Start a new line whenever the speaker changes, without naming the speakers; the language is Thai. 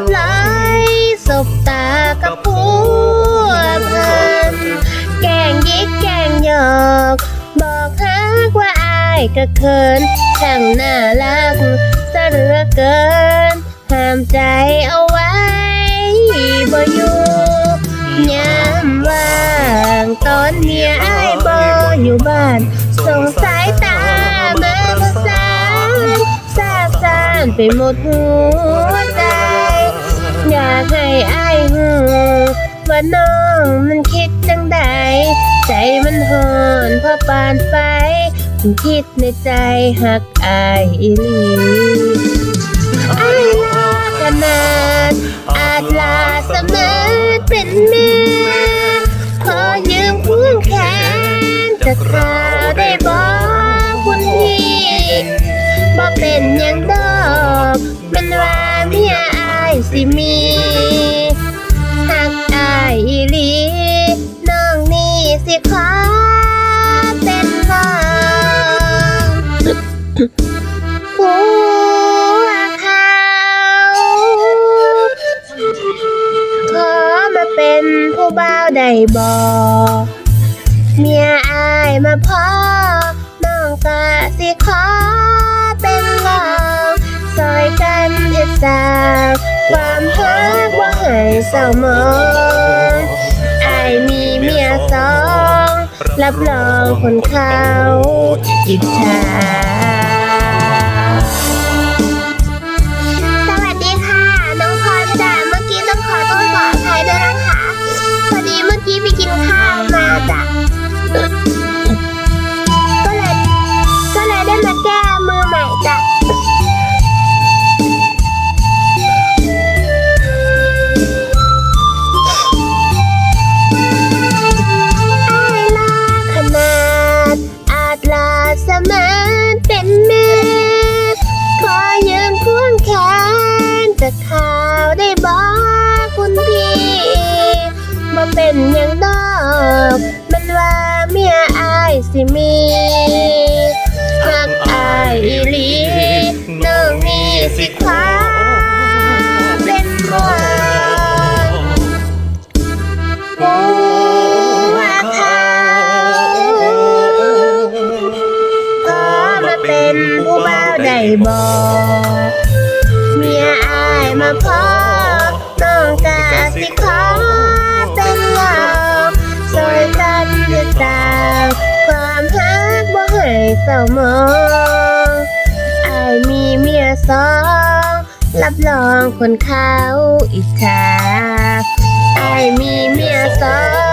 บไหลสบตากับผัวเพิ่นแกงยิกแกงหยอก บอกฮักว่าอายก็เขินช่างน่ารักซะเหลือเกินห้ามใจเอาไว้บ่อยู่ยามว่างตอนเมียอายบ่อยู่บ้านสงสายานไปหมดหัวใจ อยากให้อายหูว่าน้องมันคิดจังใด ใจมันหอนเพราะปานไฟคิดในใจหักอายอีหลีอายลาขนาด อาจลาเสมอเป็นแม่ขอยืมพ่วงแขนจะข่าวได้บอกคุณพี่บ่เป็นหยังดอ กมันว่าเมียอายสิมีหักอายอีหลีน้องนี่สิขอเป็นน้องผัวเขาขอมาเป็นผู้บ่าวได้บ่เมียอายมาพอน้องกะสิขอ ความฮักบ่ให้เศร้ามองอายมีเมียสอง รับรองคนเขาอิจฉาสวัสดีค่ะ น้องพลอยจ้ะเมื่อกี้ต้องขอโทษขออภัยด้วยนะคะ พอดีเมื่อกี้ไปกินข้าวมาจ้ะ สิมีหักอายอีหลีน้องนี่สิคว้าเป็นห่วงผัวเขาขอมาเป็นผู้บ่าวได้บอกเมียอายมาพอน้องกะสิขอ เศร้ามองไอมีเมียสองรับรองคนเขาอิจฉาอมีเมียสอง